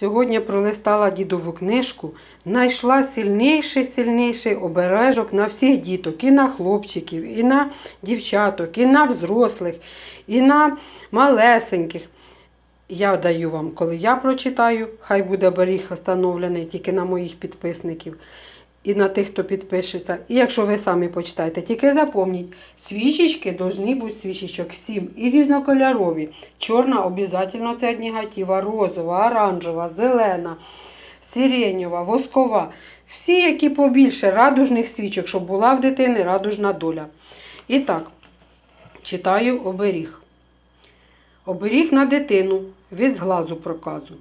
Сьогодні пролистала дідову книжку, знайшла сильніший, сильніший обережок на всіх діток, і на хлопчиків, і на дівчаток, і на взрослих, і на малесеньких. Я даю вам, коли я прочитаю, хай буде беріг встановлений тільки на моїх підписників і на тих, хто підпишеться. І якщо ви самі почитаєте, тільки запомніть, свічечки повинні бути свічечок 7 і різнокольорові. Чорна обов'язково це від негатива, розова, оранжева, зелена, сиренєва, воскова. Всі, які побільше радужних свічок, щоб була в дитини радужна доля. І так, читаю оберіг. Оберіг на дитину від зглазу проказу.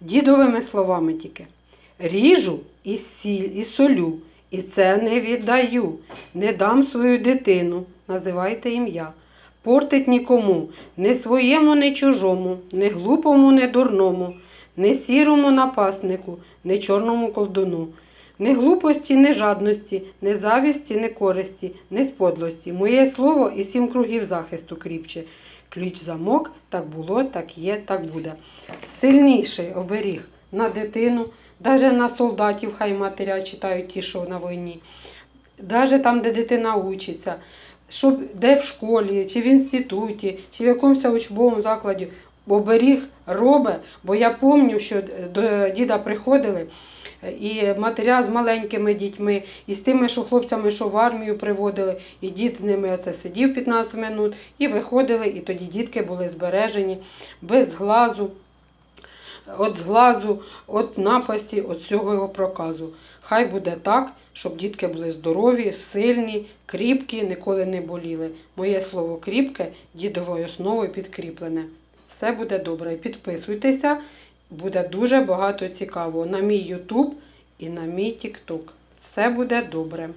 Дідовими словами тільки. Ріжу і сіль, і солю, і це не віддаю. Не дам свою дитину, називайте ім'я. Портить нікому, не своєму, не чужому, не глупому, не дурному, не сірому напаснику, не чорному колдуну. Не глупості, не жадності, не завісті, не користі, не сподлості. Моє слово і сім кругів захисту кріпче. Ключ замок, так було, так є, так буде. Сильніший оберіг на дитину, навіть на солдатів, хай матеря читають ті, що на війні, навіть там, де дитина учиться, щоб де в школі, чи в інституті, чи в якомусь учбовому закладі оберіг робить, бо я пам'ятаю, що до діда приходили. І матеря з маленькими дітьми, і з тими, що хлопцями, що в армію приводили, і дід з ними оце сидів 15 минут, і виходили, і тоді дітки були збережені без глазу, від зглазу, від напасті, від цього його проказу. Хай буде так, щоб дітки були здорові, сильні, кріпкі, ніколи не боліли. Моє слово кріпке, дідовою основою підкріплене. Все буде добре. Підписуйтеся, буде дуже багато цікавого на мій YouTube і на мій TikTok. Все буде добре.